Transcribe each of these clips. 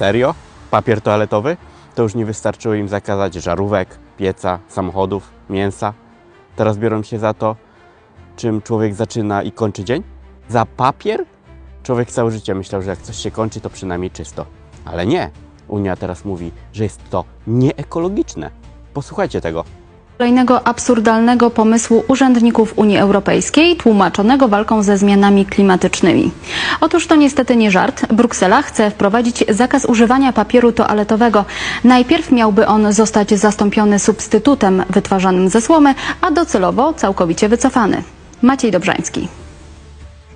Serio? Papier toaletowy? To już nie wystarczyło im zakazać żarówek, pieca, samochodów, mięsa. Teraz biorą się za to, czym człowiek zaczyna i kończy dzień? Za papier? Człowiek całe życie myślał, że jak coś się kończy, to przynajmniej czysto. Ale nie. Unia teraz mówi, że jest to nieekologiczne. Posłuchajcie tego. Kolejnego absurdalnego pomysłu urzędników Unii Europejskiej, tłumaczonego walką ze zmianami klimatycznymi. Otóż to niestety nie żart. Bruksela chce wprowadzić zakaz używania papieru toaletowego. Najpierw miałby on zostać zastąpiony substytutem wytwarzanym ze słomy, a docelowo całkowicie wycofany. Maciej Dobrzański.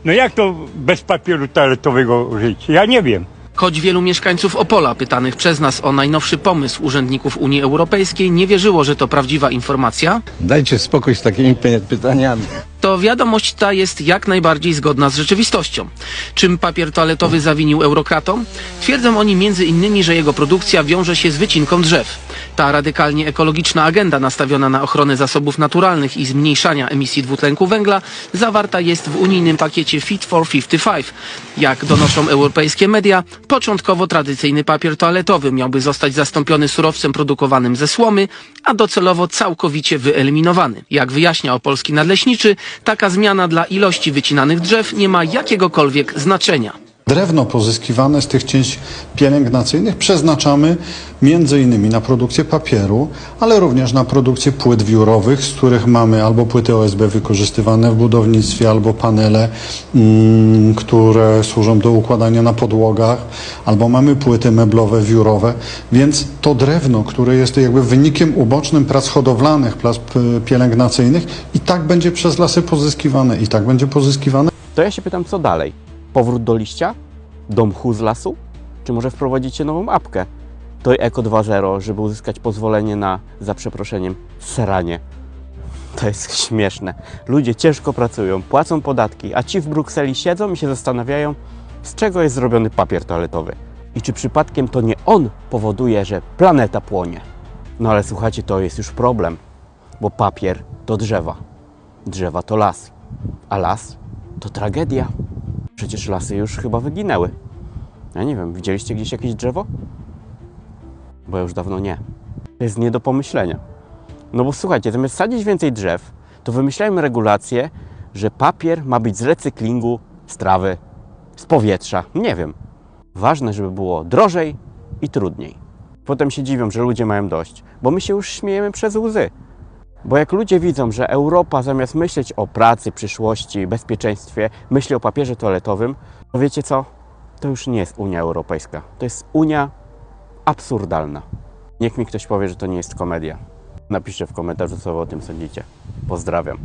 No jak to bez papieru toaletowego żyć? Ja nie wiem. Choć wielu mieszkańców Opola, pytanych przez nas o najnowszy pomysł urzędników Unii Europejskiej, nie wierzyło, że to prawdziwa informacja, Dajcie spokój z takimi py- pytaniami. to wiadomość ta jest jak najbardziej zgodna z rzeczywistością. Czym papier toaletowy zawinił eurokratom? Twierdzą oni między innymi, że jego produkcja wiąże się z wycinką drzew. Ta radykalnie ekologiczna agenda nastawiona na ochronę zasobów naturalnych i zmniejszania emisji dwutlenku węgla zawarta jest w unijnym pakiecie Fit for 55. Jak donoszą europejskie media, początkowo tradycyjny papier toaletowy miałby zostać zastąpiony surowcem produkowanym ze słomy, a docelowo całkowicie wyeliminowany. Jak wyjaśnia opolski nadleśniczy, taka zmiana dla ilości wycinanych drzew nie ma jakiegokolwiek znaczenia. Drewno pozyskiwane z tych cięć pielęgnacyjnych przeznaczamy innymi na produkcję papieru, ale również na produkcję płyt wiórowych, z których mamy albo płyty OSB wykorzystywane w budownictwie, albo panele, mm, które służą do układania na podłogach, albo mamy płyty meblowe, wiórowe, więc to drewno, które jest jakby wynikiem ubocznym prac hodowlanych, prac pielęgnacyjnych i tak będzie przez lasy pozyskiwane, i tak będzie pozyskiwane. To ja się pytam, co dalej? Powrót do liścia? Do mchu z lasu? Czy może wprowadzicie nową apkę? To Eko 2.0, żeby uzyskać pozwolenie na, za przeproszeniem, seranie. To jest śmieszne. Ludzie ciężko pracują, płacą podatki, a ci w Brukseli siedzą i się zastanawiają, z czego jest zrobiony papier toaletowy. I czy przypadkiem to nie on powoduje, że planeta płonie? No ale słuchajcie, to jest już problem, bo papier to drzewa. Drzewa to las, a las to tragedia. Przecież lasy już chyba wyginęły. Ja nie wiem, widzieliście gdzieś jakieś drzewo? Bo już dawno nie. To jest nie do pomyślenia. No bo słuchajcie, zamiast sadzić więcej drzew, to wymyślajmy regulacje, że papier ma być z recyklingu, z trawy, z powietrza. Nie wiem. Ważne, żeby było drożej i trudniej. Potem się dziwią, że ludzie mają dość, bo my się już śmiejemy przez łzy. Bo jak ludzie widzą, że Europa zamiast myśleć o pracy, przyszłości, bezpieczeństwie, myśli o papierze toaletowym, to wiecie co? To już nie jest Unia Europejska. To jest Unia absurdalna. Niech mi ktoś powie, że to nie jest komedia. Napiszcie w komentarzu, co wy o tym sądzicie. Pozdrawiam.